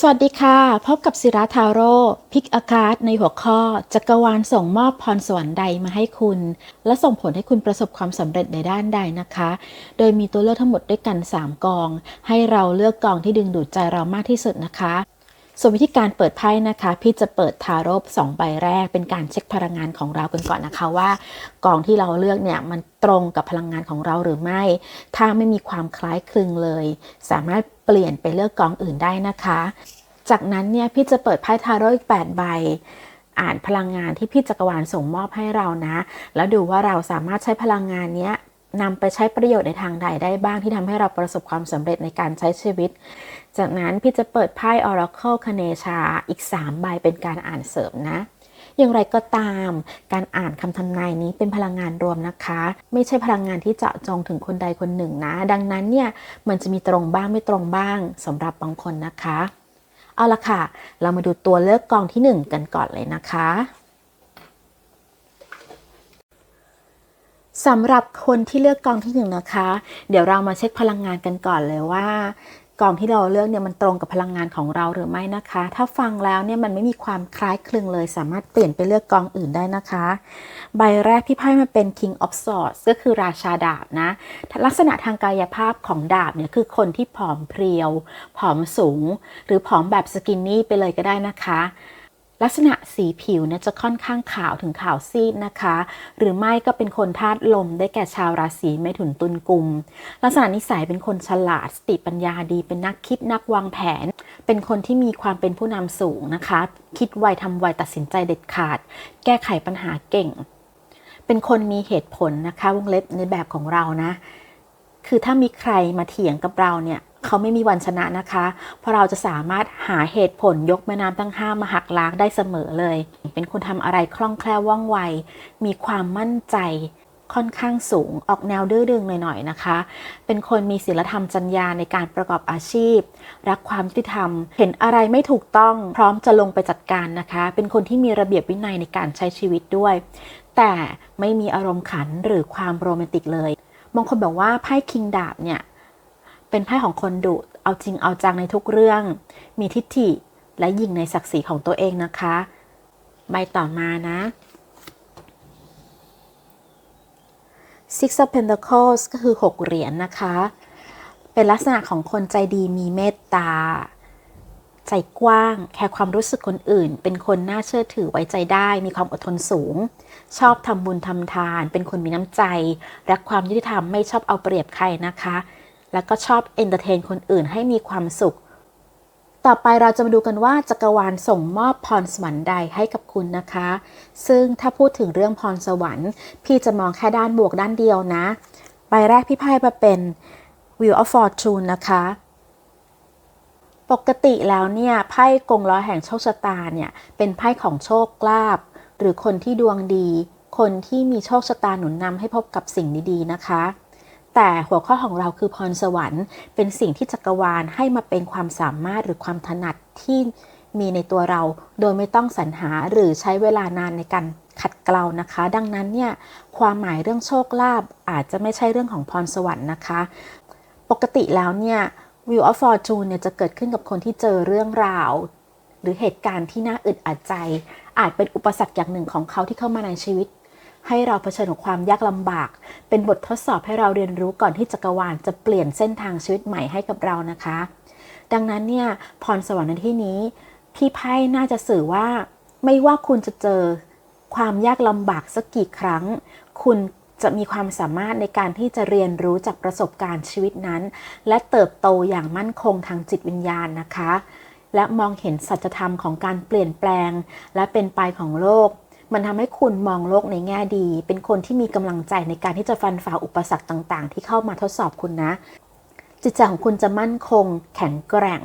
สวัสดีค่ะ พบกับศิราทาโร่พิกอาคาศในหัวข้อ จักรวาลส่งมอบพรสวรรค์ใดมาให้คุณ และส่งผลให้คุณประสบความสำเร็จในด้านใดนะคะ โดยมีตัวเลือกทั้งหมดด้วยกัน 3 กอง ให้เราเลือกกองที่ดึงดูดใจเรามากที่สุดนะคะ ส่วนวิธีการเปิดไพ่นะคะ พี่จะเปิดทาโร่สองใบแรก เป็นการเช็คพลังงานของเรากันก่อนนะคะว่ากองที่เราเลือกเนี่ยมันตรงกับพลังงานของเราหรือไม่ ถ้าไม่มีความคล้ายคลึงเลย สามารถเปลี่ยนไปเลือกกองอื่นได้นะคะ จากนั้นเนี่ยพี่จะเปิดไพ่ทาโร่อีก8ใบอ่านพลังงานที่พี่จักรวาลส่งมอบให้เรานะ แล้วดูว่าเราสามารถใช้พลังงานนี้นำไปใช้ประโยชน์ในทางใดได้บ้างที่ทำให้เราประสบความสำเร็จในการใช้ชีวิต จากนั้นพี่จะเปิดไพ่ Oracle คเนชาอีก 3 ใบเป็นการอ่านเสริมนะ อย่างไรก็ตามการอ่านคำทำนายนี้เป็นพลังงานรวมนะคะ ไม่ใช่พลังงานที่เจาะจงถึงคนใดคนหนึ่งนะ ดังนั้นเนี่ยมันจะมีตรงบ้างไม่ตรงบ้างสำหรับบางคนนะคะ เอาละค่ะ เรามาดูตัวเลือกกองที่ 1 กันก่อนเลยนะคะสำหรับคนที่เลือกกองที่หนึ่งนะคะ เดี๋ยวเรามาเช็คพลังงานกันก่อนเลยว่า กองที่เราเลือกเนี่ยมันตรงกับพลังงานของเราหรือไม่นะคะ ถ้าฟังแล้วเนี่ยมันไม่มีความคล้ายคลึงเลย สามารถเปลี่ยนไปเลือกกองอื่นได้นะคะ ใบแรกที่ไพ่มาเป็น King of Swords ก็คือราชาดาบนะ ลักษณะทางกายภาพของดาบเนี่ยคือคนที่ผอมเพรียว ผอมสูง หรือผอมแบบสกินนี่ไปเลยก็ได้นะคะ ลักษณะสีผิวเนี่ยจะค่อนข้างขาวถึงขาวซีดนะคะ หรือไม่ก็เป็นคนธาตุลมได้แก่ชาวราศีเมถุนตุลกุม ลักษณะนิสัยเป็นคนฉลาดสติปัญญาดี เป็นนักคิดนักวางแผน เป็นคนที่มีความเป็นผู้นำสูงนะคะ คิดไวทำไวตัดสินใจเด็ดขาด แก้ไขปัญหาเก่ง เป็นคนมีเหตุผลนะคะ วงเล็บในแบบของเรานะ คือถ้ามีใครมาเถียงกับเราเนี่ย เขาไม่มีวันชนะนะคะ เพราะเราจะสามารถหาเหตุผลยกแม่น้ำตั้งห้ามาหักล้างได้เสมอเลย เป็นคนทำอะไรคล่องแคล่วว่องไว มีความมั่นใจค่อนข้างสูงออกแนวดื้อดึงหน่อยๆนะคะ เป็นคนมีศีลธรรมจรรยาในการประกอบอาชีพ รักความยุติธรรม เห็นอะไรไม่ถูกต้องพร้อมจะลงไปจัดการนะคะ เป็นคนที่มีระเบียบวินัยในการใช้ชีวิตด้วย แต่ไม่มีอารมณ์ขันหรือความโรแมนติกเลย บางคนบอกว่าไพ่คิงดาบเนี่ย เป็นไพ่ของคนดุเอาจริงเอาจังในทุกเรื่อง มีทิฏฐิและยิงในศักดิ์ศรีของตัวเองนะคะ ใบต่อมานะ Six of Pentacles ก็คือ 6 เหรียญนนะคะ เป็นลักษณะของคนใจดีมีเมตตา ใจกว้าง แคร์ความรู้สึกคนอื่น เป็นคนน่าเชื่อถือไว้ใจได้ มีความอดทนสูง ชอบทำบุญทำทาน เป็นคนมีน้ำใจ รักความยุติธรรมไม่ชอบเอาเปรียบใครนะคะ แล้วก็ชอบเอนเตอร์เทนคนอื่นให้มีความสุข ต่อไปเราจะมาดูกันว่าจักรวาลส่งมอบพรสวรรค์ใดให้กับคุณนะคะ ซึ่งถ้าพูดถึงเรื่องพรสวรรค์ พี่จะมองแค่ด้านบวกด้านเดียวนะ ใบแรกพี่ไพ่มาเป็น Wheel of Fortune นะคะปกติแล้วเนี่ยไพ่กงล้อแห่งโชคชะตาเนี่ยเป็นไพ่ของโชคลาภหรือคนที่ดวงดี คนที่มีโชคชะตาหนุนนำให้พบกับสิ่งดีๆนะคะ แต่หัวข้อของเราคือพรสวรรค์เป็นสิ่งที่จักรวาลให้มาเป็นความสามารถหรือความถนัดที่มีในตัวเรา โดยไม่ต้องสรรหาหรือใช้เวลานานในการขัดเกลานะคะ ดังนั้นเนี่ยความหมายเรื่องโชคลาภอาจจะไม่ใช่เรื่องของพรสวรรค์นะคะ ปกติแล้วเนี่ย Wheel of Fortune เนี่ยจะเกิดขึ้นกับคนที่เจอเรื่องราว หรือเหตุการณ์ที่น่าอึดอัดใจ อาจเป็นอุปสรรคอย่างหนึ่งของเขาที่เข้ามาในชีวิต ให้เราเผชิญกับความยากลำบาก เป็นบททดสอบให้เราเรียนรู้ก่อนที่จักรวาลจะเปลี่ยนเส้นทางชีวิตใหม่ให้กับเรานะคะ ดังนั้นเนี่ยพรสวรรค์ในที่นี้ พี่ไพ่น่าจะสื่อว่า ไม่ว่าคุณจะเจอความยากลำบากสักกี่ครั้ง คุณจะมีความสามารถในการที่จะเรียนรู้จากประสบการณ์ชีวิตนั้น และเติบโตอย่างมั่นคงทางจิตวิญญาณนะคะ และมองเห็นสัจธรรมของการเปลี่ยนแปลง และเป็นไปของโลก มันทำให้คุณมองโลกในแง่ดี เป็นคนที่มีกำลังใจในการที่จะฟันฝ่าอุปสรรคต่างๆ ที่เข้ามาทดสอบคุณนะ จิตใจของคุณจะมั่นคง แข็งแกร่ง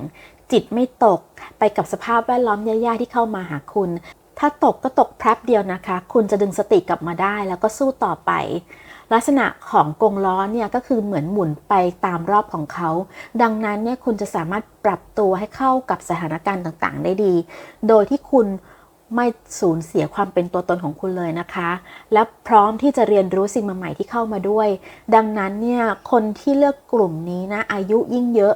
จิตไม่ตก ไปกับสภาพแวดล้อมแย่ๆที่เข้ามาหาคุณ ถ้าตกก็ตกแป๊บเดียวนะคะ คุณจะดึงสติกลับมาได้ แล้วก็สู้ต่อไปลักษณะของกงล้อเนี่ยก็คือเหมือนหมุนไปตามรอบของเขา ดังนั้นเนี่ยคุณจะสามารถปรับตัวให้เข้ากับสถานการณ์ต่างๆ ได้ดี โดยที่คุณ ไม่สูญเสียความเป็นตัวตนของคุณเลยนะคะ และพร้อมที่จะเรียนรู้สิ่งใหม่ๆที่เข้ามาด้วย ดังนั้นเนี่ยคนที่เลือกกลุ่มนี้นะอายุยิ่งเยอะ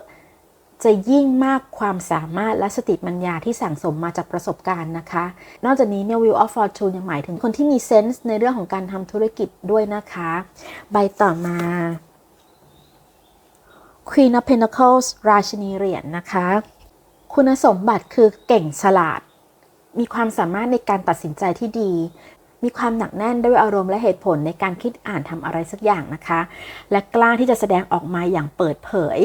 จะยิ่งมากความสามารถและสติปัญญาที่สั่งสมมาจากประสบการณ์นะคะ นอกจากนี้เนี่ย Wheel of Fortune ยังหมายถึงคนที่มีเซนส์ในเรื่องของการทำธุรกิจด้วยนะคะ ใบต่อมา Queen of Pentacles ราชินีเหรียญนะคะ คุณสมบัติคือเก่งฉลาด มีความสามารถในการตัดสินใจที่ดี มีความหนักแน่นด้วยอารมณ์และเหตุผลในการคิดอ่านทำอะไรสักอย่างนะคะ และกล้าที่จะแสดงออกมาอย่างเปิดเผย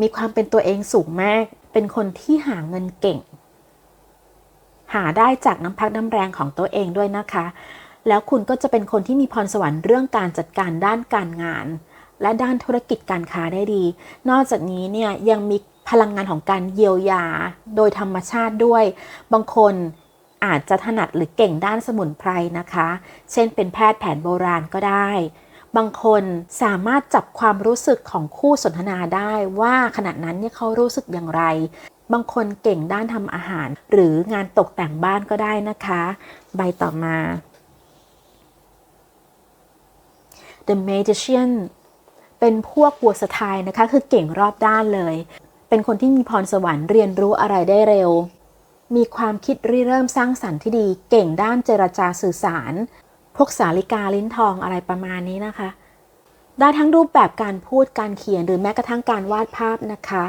มีความเป็นตัวเองสูงมาก เป็นคนที่หาเงินเก่ง หาได้จากน้ำพักน้ำแรงของตัวเองด้วยนะคะ แล้วคุณก็จะเป็นคนที่มีพรสวรรค์เรื่องการจัดการด้านการงาน และด้านธุรกิจการค้าได้ดี นอกจากนี้เนี่ยยังมี พลังงานของการเยียวยาโดยธรรมชาติด้วย บางคนอาจจะถนัดหรือเก่งด้านสมุนไพรนะคะ เช่นเป็นแพทย์แผนโบราณก็ได้ บางคนสามารถจับความรู้สึกของคู่สนทนาได้ว่าขณะนั้นเนี่ยเขารู้สึกอย่างไร บางคนเก่งด้านทำอาหาร หรืองานตกแต่งบ้านก็ได้นะคะ ใบต่อมา The Magician เป็นพวกวัวสไตล์นะคะ คือเก่งรอบด้านเลย เป็นคนที่มีพรสวรรค์เรียนรู้อะไรได้เร็ว มีความคิดริเริ่มสร้างสรรค์ที่ดี เก่งด้านเจรจาสื่อสาร พวกสาลิกาลิ้นทองอะไรประมาณนี้นะคะ ได้ทั้งรูปแบบการพูดการเขียนหรือแม้กระทั่งการวาดภาพนะคะ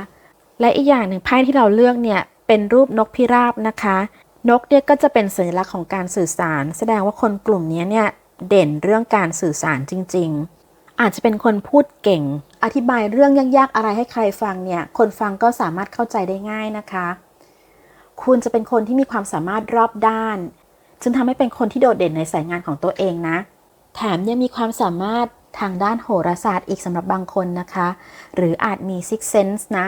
และอีกอย่างหนึ่งไพ่ที่เราเลือกเนี่ยเป็นรูปนกพิราบนะคะ นกเนี่ยก็จะเป็นสัญลักษณ์ของการสื่อสาร แสดงว่าคนกลุ่มนี้เนี่ยเด่นเรื่องการสื่อสารจริง ๆ อาจจะเป็นคนพูดเก่ง อธิบายเรื่องยากๆอะไรให้ใครฟังเนี่ย คนฟังก็สามารถเข้าใจได้ง่ายนะคะ คุณจะเป็นคนที่มีความสามารถรอบด้าน จึงทำให้เป็นคนที่โดดเด่นในสายงานของตัวเองนะ แถมยังมีความสามารถทางด้านโหราศาสตร์อีกสำหรับบางคนนะคะ หรืออาจมี six sense นะ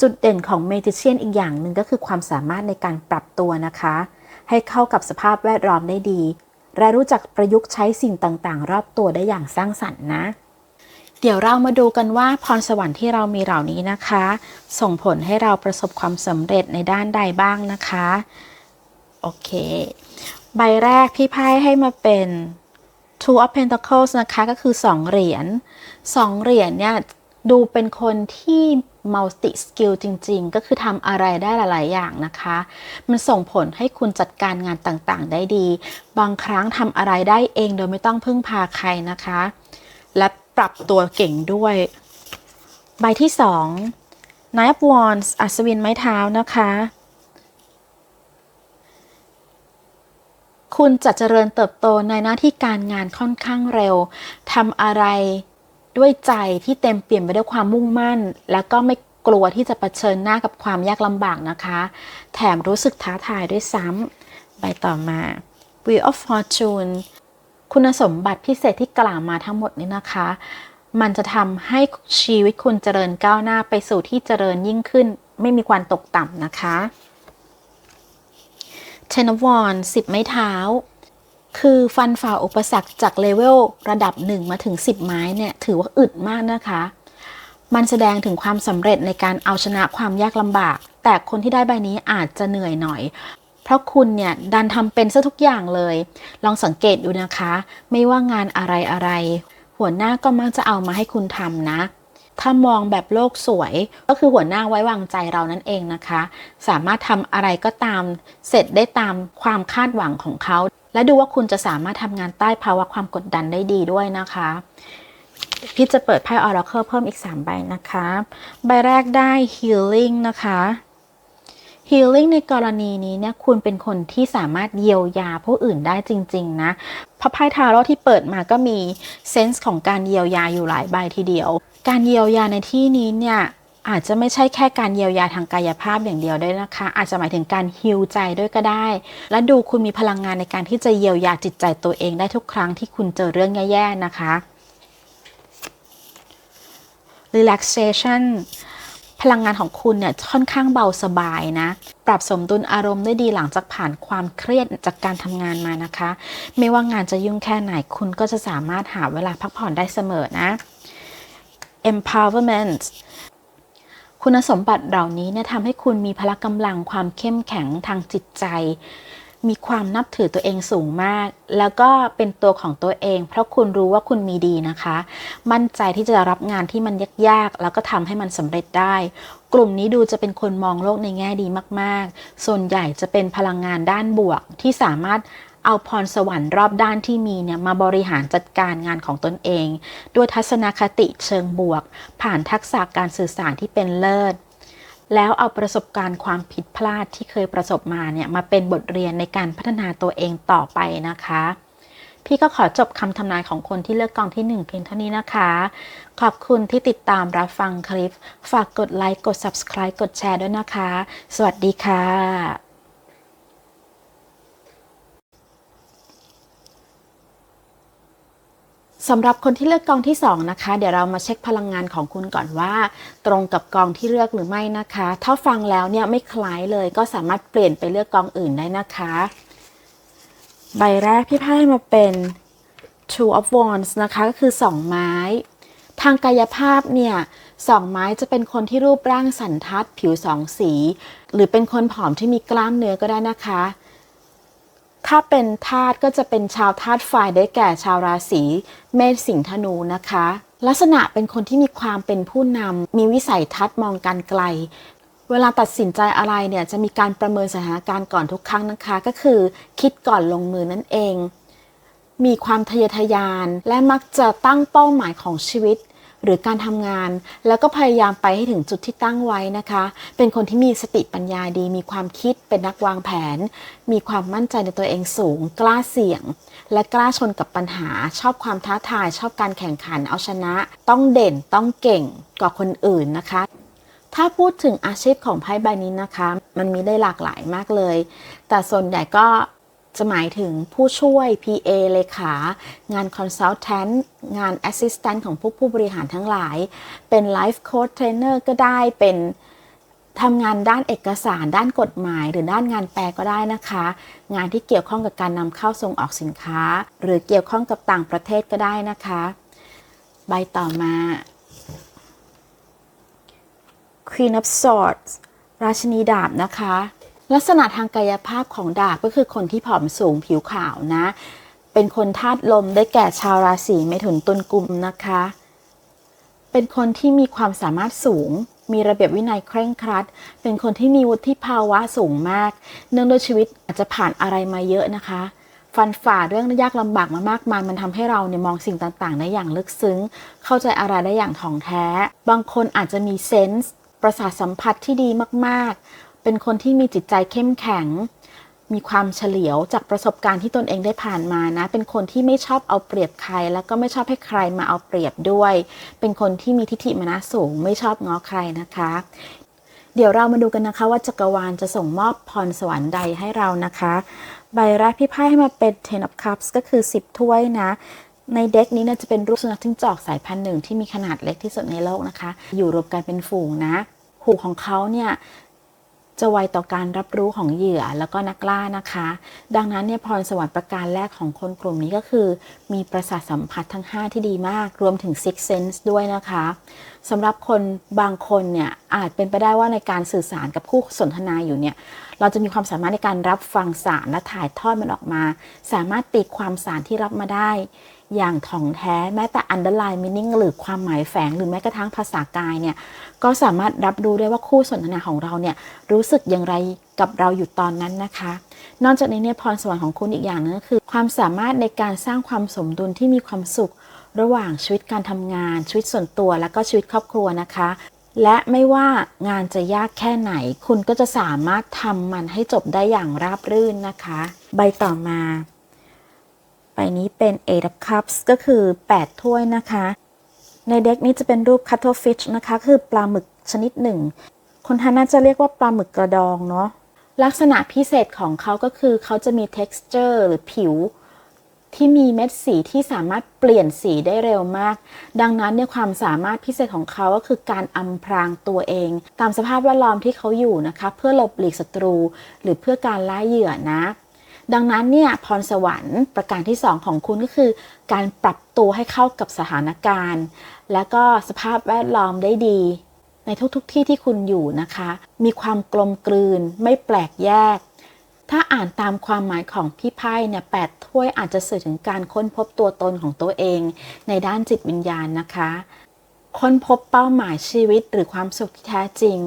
จุดเด่นของเมจิเชียนอีกอย่างหนึ่งก็คือความสามารถในการปรับตัวนะคะ ให้เข้ากับสภาพแวดล้อมได้ดี และรู้จักประยุกต์ใช้สิ่งต่างๆ รอบตัวได้อย่างสร้างสรรค์นะ เดี๋ยวเรามาดูกันว่าพรสวรรค์ที่เรามีเหล่านี้นะคะ ส่งผลให้เราประสบความสำเร็จในด้านใดบ้างนะคะ โอเค ใบแรกพี่ไพ่ให้มาเป็น Two of Pentacles นะคะก็คือ 2 เหรียญ2เหรียญเนี่ยดูเป็นคนที่ multi skill จริง ๆ ก็คือทำอะไรได้หลาย ๆ อย่างนะคะ มันส่งผลให้คุณจัดการงานต่างๆ ได้ดี บางครั้งทำอะไรได้เองโดยไม่ต้องพึ่งพาใครนะคะและ ปรับตัวเก่งด้วย ใบที่2 Knight of Wands อัศวินไม้เท้านะคะ คุณจะเจริญเติบโตในหน้าที่การงานค่อนข้างเร็วทำอะไรด้วยใจที่เต็มเปี่ยมไปด้วยความมุ่งมั่น แล้วก็ไม่กลัวที่จะะเผชิญหน้ากับความยากลำบากนะคะ แถมรู้สึกท้าทายด้วยซ้ำใบต่อมา Wheel of Fortune คุณสมบัติพิเศษที่กล่าวมาทั้งหมดนี้นะคะ มันจะทำให้ชีวิตคุณเจริญก้าวหน้าไปสู่ที่เจริญยิ่งขึ้น ไม่มีความตกต่ำนะคะ Ten of Wands 10ไม้เท้า คือฟันฝ่าอุปสรรคจากเลเวลระดับ 1 มาถึง 10 ไม้เนี่ยถือว่าอึดมากนะคะ มันแสดงถึงความสำเร็จในการเอาชนะความยากลำบาก แต่คนที่ได้ใบนี้อาจจะเหนื่อยหน่อย เพราะคุณเนี่ยดันทำเป็นซะทุกอย่างเลย ลองสังเกตดูนะคะ ไม่ว่างานอะไรอะไรหัวหน้าก็มักจะเอามาให้คุณทำนะ ถ้ามองแบบโลกสวยก็คือหัวหน้าไว้วางใจเรานั่นเองนะคะ สามารถทำอะไรก็ตาม เสร็จได้ตามความคาดหวังของเขา และดูว่าคุณจะสามารถทำงานใต้ภาวะความกดดันได้ดีด้วยนะคะพี่จะเปิดไพ่ Oracle เพิ่มอีก 3 ใบนะคะ ใบแรกได้ Healing นะคะ Healing ในกรณีนี้เนี่ยคุณเป็นคนที่สามารถเยียวยาผู้อื่นได้จริง ๆ นะพระไพ่ทาโร่ที่เปิดมาก็มีเซนส์ของการเยียวยาอยู่หลายใบทีเดียว การเยียวยาในที่นี้เนี่ยอาจจะไม่ใช่แค่การเยียวยาทางกายภาพอย่างเดียวด้วยนะคะ อาจจะหมายถึงการฮิวใจด้วยก็ได้ และดูคุณมีพลังงานในการที่จะเยียวยาจิตใจตัวเองได้ทุกครั้งที่คุณเจอเรื่องแย่ๆนะคะ relaxation พลังงานของคุณเนี่ยค่อนข้างเบาสบายนะ ปรับสมดุลอารมณ์ได้ดีหลังจากผ่านความเครียดจากการทำงานมานะคะ ไม่ว่างานจะยุ่งแค่ไหนคุณก็จะสามารถหาเวลาพักผ่อนได้เสมอนะ empowerment คุณสมบัติเหล่านี้เนี่ยทำให้คุณมีพละกำลังความเข้มแข็งทางจิตใจ มีความนับถือตัวเองสูงมาก แล้วก็เป็นตัวของตัวเอง เพราะคุณรู้ว่าคุณมีดีนะคะ มั่นใจที่จะรับงานที่มันยากๆ แล้วก็ทำให้มันสำเร็จได้ กลุ่มนี้ดูจะเป็นคนมองโลกในแง่ดีมากๆ ส่วนใหญ่จะเป็นพลังงานด้านบวกที่สามารถเอาพรสวรรค์รอบด้านที่มีเนี่ยมาบริหารจัดการงานของตนเอง ด้วยทัศนคติเชิงบวก ผ่านทักษะการสื่อสารที่เป็นเลิศ แล้วเอาประสบการณ์ความผิดพลาดที่เคยประสบมาเนี่ยมาเป็นบทเรียนในการพัฒนาตัวเองต่อไปนะคะ พี่ก็ขอจบคำทำนายของคนที่เลือกกองที่ 1 เพียงเท่านี้นะคะ ขอบคุณที่ติดตามรับฟังคลิป ฝากกดไลค์กด subscribe กดแชร์ด้วยนะคะ สวัสดีค่ะ สำหรับคนที่เลือกกองที่ 2 นะคะ เดี๋ยวเรามาเช็คพลังงานของคุณก่อนว่า ตรงกับกองที่เลือกหรือไม่นะคะ ถ้าฟังแล้วเนี่ยไม่คล้ายเลยก็สามารถเปลี่ยนไปเลือกกองอื่นได้นะคะ ใบแรกพี่ไพ่มาเป็น Two of Wands นะคะก็คือ 2 ไม้ ทางกายภาพเนี่ยสองไม้จะเป็นคนที่รูปร่างสันทัด ผิวสองสี หรือเป็นคนผอมที่มีกล้ามเนื้อก็ได้นะคะ ถ้าเป็นธาตุก็จะเป็นชาวธาตุไฟได้แก่ชาวราศีเมษสิงห์ธนูนะคะ ลักษณะเป็นคนที่มีความเป็นผู้นำมีวิสัยทัศน์มองการไกล เวลาตัดสินใจอะไรเนี่ยจะมีการประเมินสถานการณ์ก่อนทุกครั้งนะคะ ก็คือคิดก่อนลงมือนั่นเอง มีความทะเยอทะยาน และมักจะตั้งเป้าหมายของชีวิต หรือการทำงาน แล้วก็พยายามไปให้ถึงจุดที่ตั้งไว้นะคะ เป็นคนที่มีสติปัญญาดี มีความคิดเป็นนักวางแผน มีความมั่นใจในตัวเองสูง กล้าเสี่ยง และกล้าชนกับปัญหา ชอบความท้าทาย ชอบการแข่งขันเอาชนะ ต้องเด่นต้องเก่งกว่าคนอื่นนะคะถ้าพูดถึงอาชีพของไพ่ใบนี้นะคะ มันมีได้หลากหลายมากเลย แต่ส่วนใหญ่ก็ จะหมายถึงผู้ช่วย PA เลขา งาน Consultant งาน Assistant ของผู้ผู้บริหารทั้งหลาย เป็น Life Coach Trainer ก็ได้ เป็นทำงานด้านเอกสาร ด้านกฎหมาย หรือด้านงานแปลก็ได้นะคะ งานที่เกี่ยวข้องกับการนำเข้าส่งออกสินค้า หรือเกี่ยวข้องกับต่างประเทศก็ได้นะคะ ใบต่อมา Queen of Swords ราชินีดาบนะคะ ลักษณะทางกายภาพของดาบก็คือคนที่ผอมสูงผิวขาวนะ เป็นคนธาตุลมได้แก่ชาวราศีเมถุนตุลกุมนะคะ เป็นคนที่มีความสามารถสูง มีระเบียบวินัยเคร่งครัด เป็นคนที่มีวุฒิภาวะสูงมาก เนื่องด้วยชีวิตอาจจะผ่านอะไรมาเยอะนะคะ ฟันฝ่าเรื่องยากลำบากมามากมายมันทำให้เราเนี่ยมองสิ่งต่างๆได้อย่างลึกซึ้ง เข้าใจอะไรได้อย่างถ่องแท้ บางคนอาจจะมีเซนส์ประสาทสัมผัสที่ดีมากๆ เป็นคนที่มีจิตใจเข้มแข็ง มีความเฉลียวจากประสบการณ์ที่ตนเองได้ผ่านมานะ เป็นคนที่ไม่ชอบเอาเปรียบใคร แล้วก็ไม่ชอบให้ใครมาเอาเปรียบด้วย เป็นคนที่มีทิฏฐิมานะสูง ไม่ชอบง้อใครนะคะ เดี๋ยวเรามาดูกันนะคะว่าจักรวาลจะส่งมอบพรสวรรค์ใดให้เรานะคะ ใบแรกพี่ไพ่ให้มาเป็น Ten of Cups ก็คือ 10 ถ้วยนะในเด็กนี้นี่ยจะเป็นรูปสุนัขจิ้งจอกสายพันธุ์หนึ่งที่มีขนาดเล็กที่สุดในโลกนะคะ อยู่รวมกันเป็นฝูงนะ หูของเขาเนี่ย จะไวต่อการรับรู้ของเหยื่อแล้วก็นักล่านะคะ ดังนั้นเนี่ยพรสวรรค์ประการแรกของคนกลุ่มนี้ก็คือ มีประสาทสัมผัสทั้ง 5 ที่ดีมาก รวมถึง six sense ด้วยนะคะสำหรับคนบางคนเนี่ยอาจเป็นไปได้ว่าในการสื่อสารกับคู่สนทนาอยู่เนี่ยเราจะมีความสามารถในการรับฟังสารและถ่ายทอดมันออกมา สามารถตีความสารที่รับมาได้ อย่างถ่องแท้แม้แต่ underline meaning หรือความหมายแฝงหรือแม้กระทั่งภาษากายเนี่ยก็สามารถรับรู้ได้ว่าคู่สนทนาของเราเนี่ยรู้สึกอย่างไรกับเราอยู่ตอนนั้นนะคะ นอกจากนี้เนี่ยพรสวรรค์ของคุณอีกอย่างนึงก็คือ ความสามารถในการสร้างความสมดุลที่มีความสุข ระหว่างชีวิตการทำงาน ชีวิตส่วนตัวและก็ชีวิตครอบครัวนะคะ และไม่ว่างานจะยากแค่ไหน คุณก็จะสามารถทำมันให้จบได้อย่างราบรื่นนะคะ ใบต่อมา นี้เป็น Eight of Cups ก็คือ 8 ถ้วยนะคะ ในเด็กนี้จะเป็นรูป cuttlefish นะคะ คือปลาหมึกชนิดหนึ่ง คนไทยน่าจะเรียกว่าปลาหมึกกระดองเนาะ ลักษณะพิเศษของเขาก็คือเขาจะมี texture หรือผิวที่มีเม็ดสีที่สามารถเปลี่ยนสีได้เร็วมาก ดังนั้นเนี่ยความสามารถพิเศษของเขาก็คือการอำพรางตัวเอง ตามสภาพแวดล้อมที่เขาอยู่นะคะ เพื่อหลบหลีกศัตรู หรือเพื่อการล่าเหยื่อนะ ดังนั้นเนี่ยพรสวรรค์ประการที่ 2 ของคุณก็คือ การปรับตัวให้เข้ากับสถานการณ์ และก็สภาพแวดล้อมได้ดี ในทุกๆทที่ที่คุณอยู่นะคะ มีความกลมกลืนไม่แปลกแยก ถ้าอ่านตามความหมายของพี่ไพ่เนี่ยแปดถ้วยอาจจะสื่อถึงการค้นพบตัวตนของตัวเอง ในด้านจิตวิญญาณนะคะ ค้นพบเป้าหมายชีวิตหรือความสุขที่แท้จริง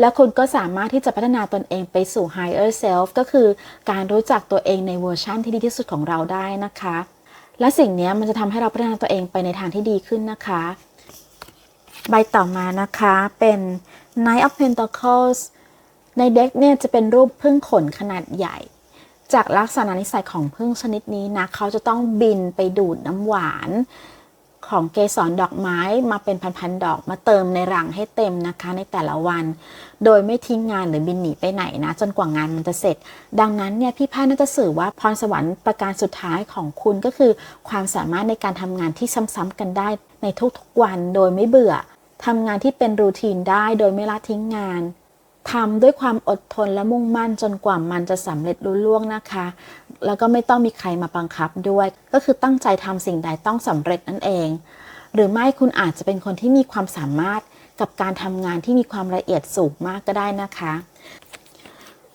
แล้วคุณก็สามารถที่จะพัฒนาตนเองไปสู่ higher self ก็คือการรู้จักตัวเองในเวอร์ชั่นที่ดีที่สุดของเราได้นะคะ และสิ่งนี้มันจะทำให้เราพัฒนาตัวเองไปในทางที่ดีขึ้นนะคะ ใบต่อมานะคะเป็น Knight of Pentacles ในเด็กเนี่ยจะเป็นรูปพึ่งขนขนาดใหญ่ จากลักษณะนิสัยของพึ่งชนิดนี้นะเขาจะต้องบินไปดูดน้ำหวาน ของเกสรดอกไม้มาเป็นพันๆดอกมาเติมในรังให้เต็มนะคะในแต่ละวัน โดยไม่ทิ้งงานหรือบินหนีไปไหนนะ จนกว่างานมันจะเสร็จ ดังนั้นเนี่ยพี่พ่น่าจะสื่อว่าพรสวรรค์ประการสุดท้ายของคุณก็คือ ความสามารถในการทำงานที่ซ้ำๆกันได้ในทุกๆวัน โดยไม่เบื่อทำงานที่เป็นรูทีนได้โดยไม่ละทิ้งงาน ทำด้วยความอดทนและมุ่งมั่นจนกว่ามันจะสำเร็จรุ่ล่วงนะคะ แล้วก็ไม่ต้องมีใครมาบังคับด้วย ก็คือตั้งใจทำสิ่งใดต้องสำเร็จนั่นเอง หรือไม่คุณอาจจะเป็นคนที่มีความสามารถกับการทำงานที่มีความละเอียดสูงมากก็ได้นะคะ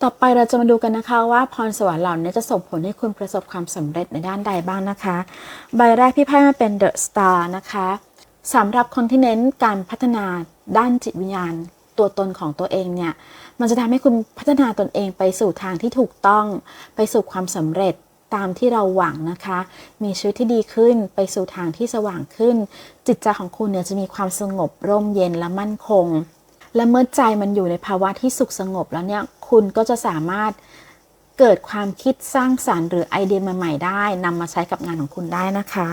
ต่อไปเราจะมาดูกันนะคะว่าพรสวรรค์เหล่านี้จะส่งผลให้คุณประสบความสำเร็จในด้านใดบ้างนะคะ ใบแรกพี่ไพ่มาเป็น The Star นะคะสำหรับคนที่เน้นการพัฒนาด้านจิตวิญญาณ ตัวตนของตัวเองเนี่ย มันจะทำให้คุณพัฒนาตนเองไปสู่ทางที่ถูกต้อง ไปสู่ความสำเร็จตามที่เราหวังนะคะ มีชีวิตที่ดีขึ้นไปสู่ทางที่สว่างขึ้น จิตใจของคุณเนี่ยจะมีความสงบร่มเย็นและมั่นคง และเมื่อใจมันอยู่ในภาวะที่สุขสงบแล้วเนี่ย คุณก็จะสามารถเกิดความคิดสร้างสารรค์หรือไอเดียใหม่ๆได้นำมาใช้กับงานของคุณได้นะคะ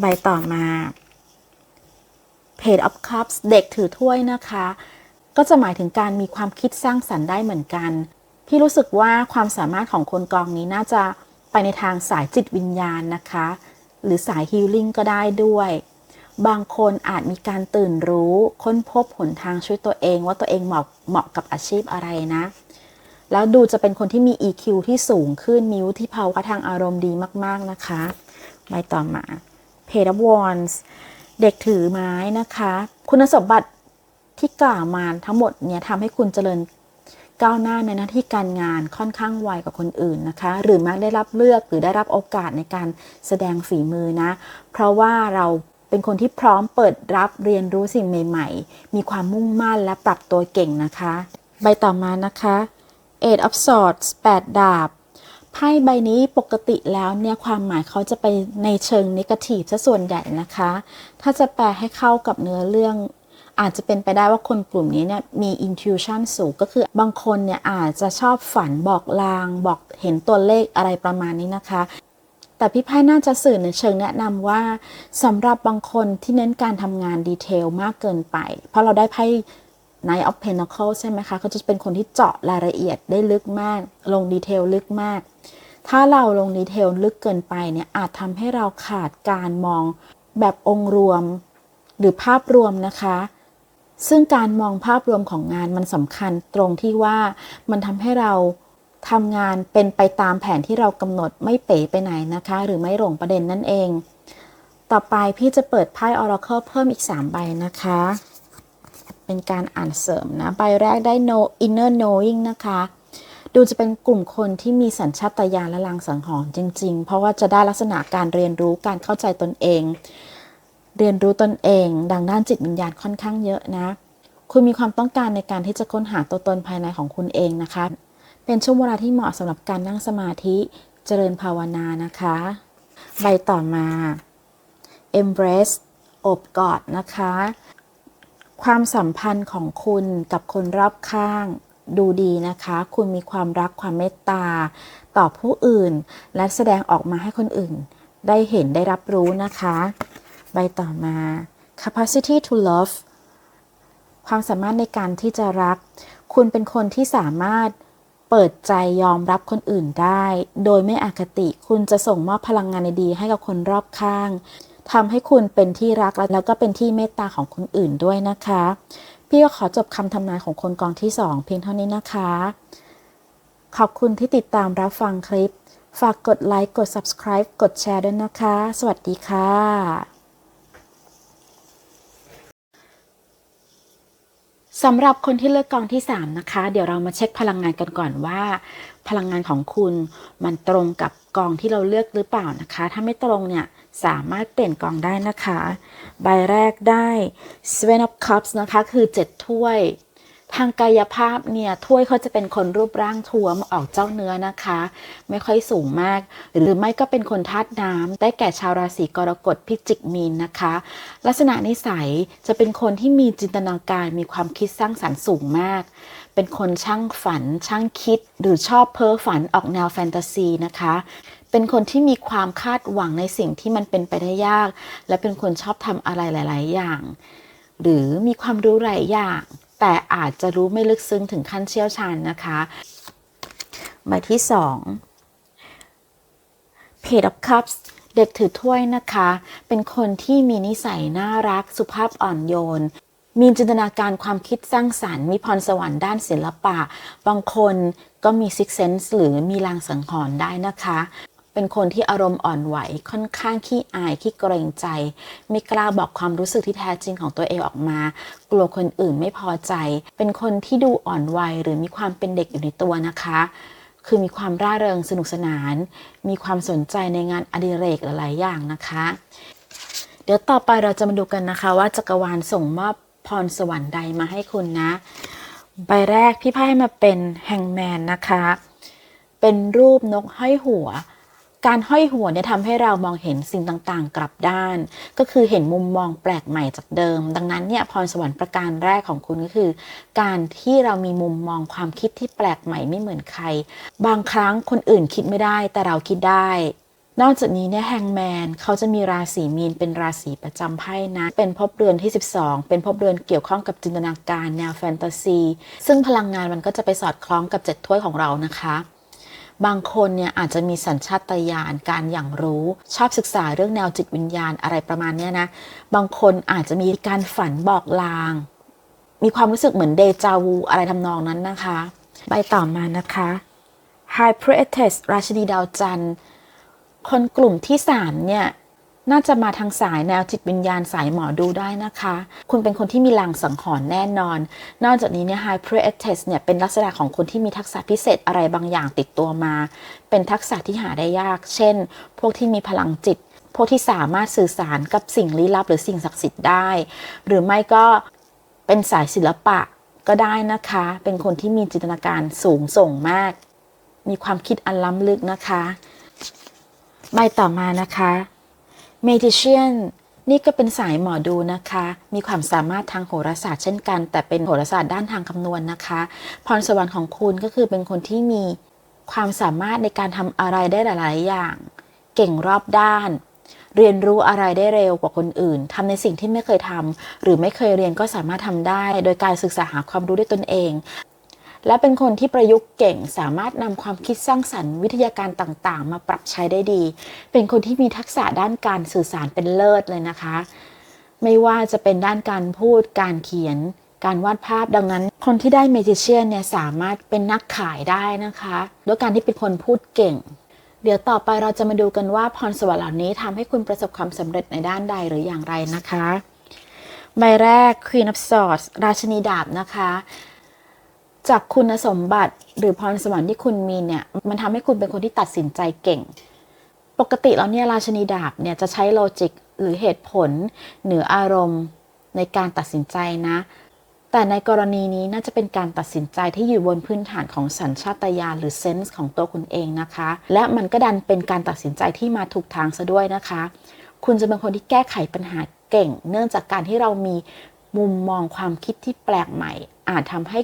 ใบต่อมา Page of Cups เด็กถือถ้วยนะคะ ก็จะหมายถึงการมีความคิดสร้างสรรค์ได้เหมือนกัน พี่รู้สึกว่าความสามารถของคนกองนี้น่าจะไปในทางสายจิตวิญญาณนะคะ หรือสายฮีลลิ่งก็ได้ด้วย บางคนอาจมีการตื่นรู้ ค้นพบหนทางช่วยตัวเองว่าตัวเองเหมาะเหมาะกับอาชีพอะไรนะ แล้วดูจะเป็นคนที่มี EQ ที่สูงขึ้นมีวุฒิภาวะทางอารมณ์ดีมาก ๆนะคะใบต่อมา Page of Wands เด็กถือไม้นะคะ คุณสมบัติ ที่กล่าวมาทั้งหมดเนี่ยทำให้คุณเจริญก้าวหน้าในหน้าที่การงานค่อนข้างไวกว่าคนอื่นนะคะ หรือมักได้รับเลือกหรือได้รับโอกาสในการแสดงฝีมือนะ เพราะว่าเราเป็นคนที่พร้อมเปิดรับเรียนรู้สิ่งใหม่ ๆ มีความมุ่งมั่นและปรับตัวเก่งนะคะ ใบต่อมานะคะ Eight of Swords 8ดาบไพ่ใบนี้ปกติแล้วเนี่ยความหมายเขาจะไปในเชิงนิเกทีฟซะส่วนใหญ่นะคะ ถ้าจะแปลให้เข้ากับเนื้อเรื่อง อาจจะเป็นไปได้ว่าคนกลุ่มนี้เนี่ยมี intuition สูงก็คือบางคนเนี่ยอาจจะชอบฝันบอกลาง บอกเห็นตัวเลขอะไรประมาณนี้นะคะ แต่พี่ไพ่น่าจะสื่อในเชิงแนะนำว่าสำหรับบางคนที่เน้นการทำงานดีเทลมากเกินไป เพราะเราได้ไพ่ Knight of Pentacles ใช่ไหมคะเขาจะเป็นคนที่เจาะรายละเอียดได้ลึกมาก ลงดีเทลลึกมาก ถ้าเราลงดีเทลลึกเกินไปเนี่ยอาจทำให้เราขาดการมองแบบองค์รวม หรือภาพรวมนะคะ ซึ่งการมองภาพรวมของงานมันสำคัญตรงที่ว่ามันทำให้เราทำงานเป็นไปตามแผนที่เรากำหนดไม่เป๋ไปไหนนะคะ หรือไม่หลงประเด็นนั่นเอง ต่อไปพี่จะเปิดไพ่ Oracle เพิ่มอีก 3 ใบนะคะ เป็นการอ่านเสริมนะ ใบแรกได้ no inner knowing นะคะ ดูจะเป็นกลุ่มคนที่มีสัญชาตญาณและลางสังหรณ์จริง ๆ เพราะว่าจะได้ลักษณะการเรียนรู้การเข้าใจตนเอง เรียนรู้ตนเอง ดังด้านจิตวิญญาณค่อนข้างเยอะนะ คุณมีความต้องการในการที่จะค้นหาตัวตนภายในของคุณเองนะคะ เป็นช่วงเวลาที่เหมาะสำหรับการนั่งสมาธิเจริญภาวนานะคะ ใบต่อมา embrace อบกอดนะคะ ความสัมพันธ์ของคุณกับคนรอบข้างดูดีนะคะ คุณมีความรักความเมตตา ต่อผู้อื่น และแสดงออกมาให้คนอื่น ได้เห็นได้รับรู้นะคะ ใบต่อมา capacity to love ความสามารถในการที่จะรัก คุณเป็นคนที่สามารถเปิดใจยอมรับคนอื่นได้ โดยไม่อคติ คุณจะส่งมอบพลังงานดีให้กับคนรอบข้างทำให้คุณเป็นที่รักแล้วก็เป็นที่เมตตาของคนอื่นด้วยนะคะ พี่ก็ขอจบคำทำนายของคนกองที่ 2 เพียงเท่านี้นะคะ ขอบคุณที่ติดตามรับฟังคลิป ฝากกดไลค์ กด subscribe กดแชร์ด้วยนะคะ สวัสดีค่ะ สำหรับคนที่เลือกกองที่ 3 นะคะ เดี๋ยวเรามาเช็คพลังงานกันก่อนว่า พลังงานของคุณมันตรงกับกองที่เราเลือกหรือเปล่านะคะ ถ้าไม่ตรงเนี่ยสามารถเปลี่ยนกองได้นะคะ ใบแรกได้ Seven of Cups นะคะ คือ 7 ถ้วย ทางกายภาพเนี่ยถ้วยเขาจะเป็นคนรูปร่างท้วมออกเจ้าเนื้อนะคะ ไม่ค่อยสูงมาก หรือไม่ก็เป็นคนธาตุน้ำได้แก่ชาวราศีกรกฎพิจิกมีนนะคะ ลักษณะนิสัยจะเป็นคนที่มีจินตนาการมีความคิดสร้างสรรค์สูงมาก เป็นคนช่างฝัน ช่างคิด หรือชอบเพ้อฝันออกแนวแฟนตาซีนะคะเป็นคนที่มีความคาดหวังในสิ่งที่มันเป็นไปได้ยาก และเป็นคนชอบทำอะไรหลาย ๆ อย่าง หรือมีความรู้หลายอย่าง แต่อาจจะรู้ไม่ลึกซึ้งถึงขั้นเชี่ยวชาญนะคะใบที่สอง Page of Cups เด็กถือถ้วยนะคะ เป็นคนที่มีนิสัยน่ารักสุภาพอ่อนโยน มีจินตนาการความคิดสร้างสารรค์ มีพรสวรรค์ด้านศิลปะ บางคนก็มีซิกเซนส์หรือมีลางสังหรณ์ได้นะคะ เป็นคนที่อารมณ์อ่อนไหวค่อนข้างขี้อายขี้เกรงใจ ไม่กล้าบอกความรู้สึกที่แท้จริงของตัวเองออกมา กลัวคนอื่นไม่พอใจ เป็นคนที่ดูอ่อนวัยหรือมีความเป็นเด็กอยู่ในตัวนะคะ คือมีความร่าเริงสนุกสนาน มีความสนใจในงานอดิเรกหลาย ๆ อย่างนะคะ เดี๋ยวต่อไปเราจะมาดูกันนะคะ ว่าจักรวาลส่งมอบพรสวรรค์ใดมาให้คุณนะ ใบแรกพี่ไพ่มาเป็นแฮงแมนนะคะ เป็นรูปนกห้อยหัว การห้อยหัวเนี่ยทำให้เรามองเห็นสิ่งต่างๆ กลับด้าน ก็คือเห็นมุมมองแปลกใหม่จากเดิม ดังนั้นเนี่ยพรสวรรค์ประการแรกของคุณก็คือ การที่เรามีมุมมองความคิดที่แปลกใหม่ไม่เหมือนใคร บางครั้งคนอื่นคิดไม่ได้แต่เราคิดได้นอกจากนี้เนี่ยแฮงแมนเขาจะมีราศีมีนเป็นราศีประจำไพ่นะ เป็นภพเรือนที่ 12 เป็นภพเรือนเกี่ยวข้องกับจินตนาการแนวแฟนตาซี ซึ่งพลังงานมันก็จะไปสอดคล้องกับเจ็ดถ้วยของเรานะคะ บางคนเนี่ยอาจจะมีสัญชาตญาณการอย่างรู้ชอบศึกษาเรื่องแนวจิตวิญญาณอะไรประมาณเนี้ยนะ บางคนอาจจะมีการฝันบอกลาง มีความรู้สึกเหมือนเดจาวูอะไรทำนองนั้นนะคะ ใบต่อมานะคะ High Priestess ราชินีดาวจันทร์คนกลุ่มที่ 3 เนี่ย น่าจะมาทางสายแนวจิตวิญญาณสายหมอดูได้นะคะ คุณเป็นคนที่มีลางสังหรณ์แน่นอน นอกจากนี้เนี่ย High Priestess เนี่ยเป็นลักษณะของคนที่มีทักษะพิเศษอะไรบางอย่างติดตัวมา เป็นทักษะที่หาได้ยาก เช่น พวกที่มีพลังจิต พวกที่สามารถสื่อสารกับสิ่งลี้ลับหรือสิ่งศักดิ์สิทธิ์ได้ หรือไม่ก็เป็นสายศิลปะก็ได้นะคะ เป็นคนที่มีจินตนาการสูงส่งมาก มีความคิดอันล้ำลึกนะคะ ใบต่อมานะคะ Magician นี่ก็เป็นสายหมอดูนะคะ มีความสามารถทางโหราศาสตร์เช่นกัน แต่เป็นโหราศาสตร์ด้านทางคำนวณนะคะ พรสวรรค์ของคุณก็คือเป็นคนที่มีความสามารถในการทำอะไรได้หลาย ๆ อย่าง เก่งรอบด้าน เรียนรู้อะไรได้เร็วกว่าคนอื่นทำในสิ่งที่ไม่เคยทำหรือไม่เคยเรียนก็สามารถทำได้ โดยการศึกษาหาความรู้ด้วยตนเอง และเป็นคนที่ประยุกต์เก่งสามารถนำความคิดสร้างสรรค์วิทยาการต่างๆ มาปรับใช้ได้ดี เป็นคนที่มีทักษะด้านการสื่อสารเป็นเลิศเลยนะคะ ไม่ว่าจะเป็นด้านการพูดการเขียน การวาดภาพดังนั้น คนที่ได้เมจิเชียนเนี่ยสามารถเป็นนักขายได้นะคะด้วยการที่เป็นคนพูดเก่งเดี๋ยวต่อไปเราจะมาดูกันว่าพรสวรรค์เหล่านี้ทำให้คุณประสบความสำเร็จในด้านใดหรืออย่างไรนะคะ ใบแรก Queen of Swords ราชินีดาบนะคะ จากคุณสมบัติหรือพรสวรรค์ที่คุณมีเนี่ย มันทำให้คุณเป็นคนที่ตัดสินใจเก่ง ปกติแล้วเนี่ยราชนีดาบเนี่ยจะใช้โลจิกหรือเหตุผลเหนืออารมณ์ในการตัดสินใจนะ แต่ในกรณีนี้น่าจะเป็นการตัดสินใจที่อยู่บนพื้นฐานของสัญชาตญาณหรือเซนส์ของตัวคุณเองนะคะ และมันก็ดันเป็นการตัดสินใจที่มาถูกทางซะด้วยนะคะ คุณจะเป็นคนที่แก้ไขปัญหาเก่ง เนื่องจากการที่เรามีมุมมองความคิดที่แปลกใหม่ อาจทำให้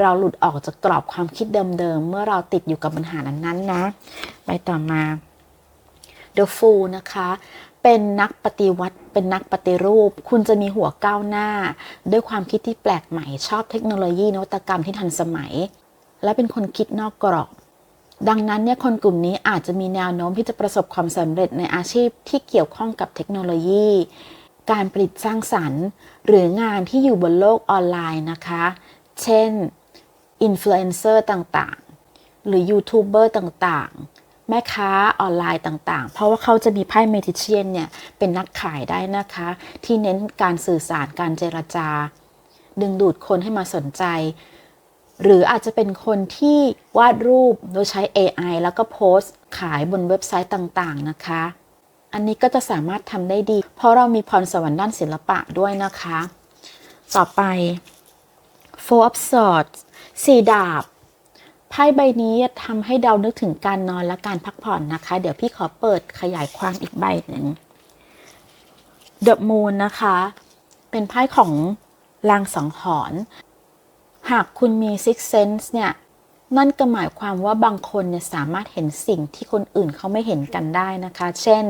เราหลุดออกจากกรอบความคิดเดิมๆ เมื่อเราติดอยู่กับปัญหานั้นๆนะ ไปต่อมา The Fool นะคะ เป็นนักปฏิวัติ เป็นนักปฏิรูป คุณจะมีหัวก้าวหน้า ด้วยความคิดที่แปลกใหม่ ชอบเทคโนโลยีนวัตกรรมที่ทันสมัย และเป็นคนคิดนอกกรอบ ดังนั้นเนี่ยคนกลุ่มนี้อาจจะมีแนวโน้มที่จะประสบความสำเร็จในอาชีพที่เกี่ยวข้องกับเทคโนโลยีการผลิตสร้างสรรค์ หรืองานที่อยู่บนโลกออนไลน์นะคะ เช่นอินฟลูเอนเซอร์ต่างๆ หรือยูทูบเบอร์ต่างๆ แม่ค้าออนไลน์ต่างๆ เพราะว่าเขาจะมีไพ่เมทิเชียนเนี่ยเป็นนักขายได้นะคะ ที่เน้นการสื่อสารการเจรจา ดึงดูดคนให้มาสนใจ หรืออาจจะเป็นคนที่วาดรูปโดยใช้ AI แล้วก็โพสต์ขายบนเว็บไซต์ต่างๆนะคะ อันนี้ก็จะสามารถทำได้ดี เพราะเรามีพรสวรรค์ด้านศิลปะด้วยนะคะ ต่อไป Four of Swords สี่ดาบไพ่ใบนี้ทำให้เรานึกถึงการนอนและการพักผ่อนนะคะ เดี๋ยวพี่ขอเปิดขยายความอีกใบหนึ่ง The Moon นะคะ เป็นไพ่ของลางสังหรณ์หากคุณมี Six Sense เนี่ย นั่นก็หมายความว่าบางคนเนี่ยสามารถเห็นสิ่งที่คนอื่นเขาไม่เห็นกันได้นะคะ เช่น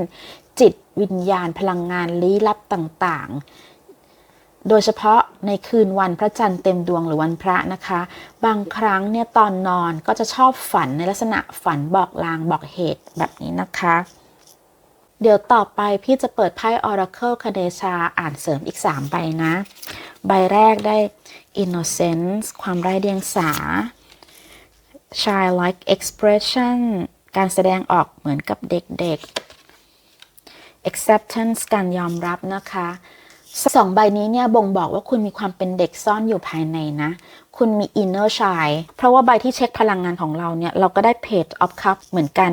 จิตวิญญาณพลังงานลี้ลับต่างๆ โดยเฉพาะในคืนวันพระจันทร์เต็มดวงหรือวันพระนะคะ บางครั้งเนี่ยตอนนอนก็จะชอบฝันในลักษณะฝันบอกลางบอกเหตุแบบนี้นะคะ เดี๋ยวต่อไปพี่จะเปิดไพ่ Oracle คเดชาอ่านเสริมอีก 3 ใบนะ ใบแรกได้ Innocence ความไร้เดียงสา Childlike expression การแสดงออกเหมือนกับเด็กๆ acceptance การยอมรับนะคะ สองใบนี้เนี่ยบ่งบอกว่าคุณมีความเป็นเด็กซ่อนอยู่ภายในนะ คุณมี inner child เพราะว่าใบที่เช็คพลังงานของเราเนี่ย เราก็ได้ page of cup เหมือนกัน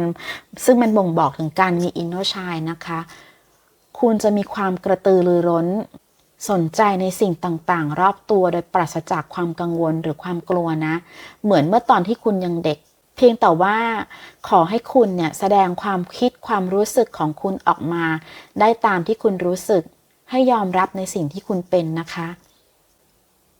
ซึ่งมันบ่งบอกถึงการมี inner child นะคะ คุณจะมีความกระตือรือร้น สนใจในสิ่งต่างๆ รอบตัวโดยปราศจากความกังวลหรือความกลัวนะ เหมือนเมื่อตอนที่คุณยังเด็กเพียงแต่ว่าขอให้คุณเนี่ยแสดงความคิดความรู้สึกของคุณออกมา ได้ตามที่คุณรู้สึก ให้ยอมรับในสิ่งที่คุณเป็นนะคะ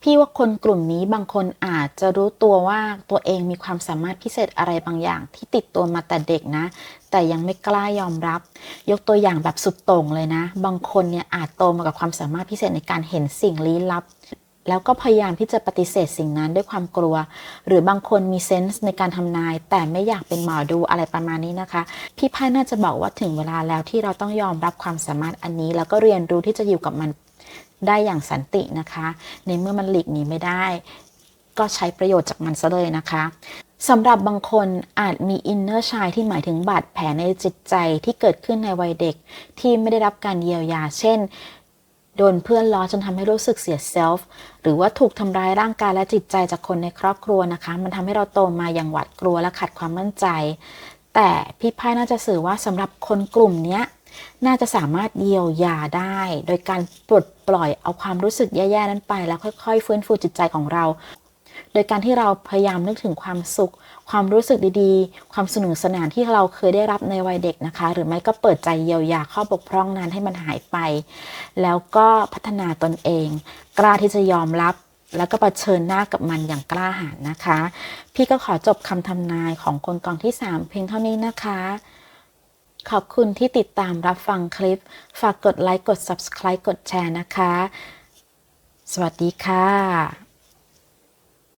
พี่ว่าคนกลุ่มนี้บางคนอาจจะรู้ตัวว่าตัวเองมีความสามารถพิเศษอะไรบางอย่างที่ติดตัวมาแต่เด็กนะ แต่ยังไม่กล้ายอมรับ ยกตัวอย่างแบบสุดโต่งเลยนะ บางคนเนี่ยอาจโตมากับความสามารถพิเศษในการเห็นสิ่งลี้ลับ แล้วก็พยายามที่จะปฏิเสธสิ่งนั้นด้วยความกลัว หรือบางคนมีเซนส์ในการทำนาย แต่ไม่อยากเป็นหมอดูอะไรประมาณนี้นะคะ พี่ไพ่น่าจะบอกว่าถึงเวลาแล้วที่เราต้องยอมรับความสามารถอันนี้ แล้วก็เรียนรู้ที่จะอยู่กับมันได้อย่างสันตินะคะ ในเมื่อมันหลีกหนีไม่ได้ ก็ใช้ประโยชน์จากมันซะเลยนะคะสำหรับบางคนอาจมีอินเนอร์ชายที่หมายถึงบาดแผลในจิตใจที่เกิดขึ้นในวัยเด็กที่ไม่ได้รับการเยียวยา เช่น โดนเพื่อนล้อจนทำให้รู้สึกเสียเซลฟ์หรือว่าถูกทำร้ายร่างกายและจิตใจจากคนในครอบครัวนะคะ มันทำให้เราโตมาอย่างหวาดกลัวและขาดความมั่นใจ แต่พี่ไพ่น่าจะสื่อว่าสำหรับคนกลุ่มนี้น่าจะสามารถเยียวยาได้ โดยการปลดปล่อยเอาความรู้สึกแย่ๆนั้นไป แล้วค่อยๆฟื้นฟูจิตใจของเรา โดยการที่เราพยายามนึกถึงความสุข ความรู้สึกดีๆ ความสนุกสนานที่เราเคยได้รับในวัยเด็กนะคะ หรือไม่ก็เปิดใจเยียวยาข้อบกพร่องนั้นให้มันหายไป แล้วก็พัฒนาตนเอง กล้าที่จะยอมรับแล้วก็เผชิญหน้ากับมันอย่างกล้าหาญนะคะ พี่ก็ขอจบคำทำนายของคนกองที่ 3 เพียงเท่านี้นะคะ ขอบคุณที่ติดตามรับฟังคลิป ฝากกดไลค์ กด subscribe กดแชร์นะคะ สวัสดีค่ะ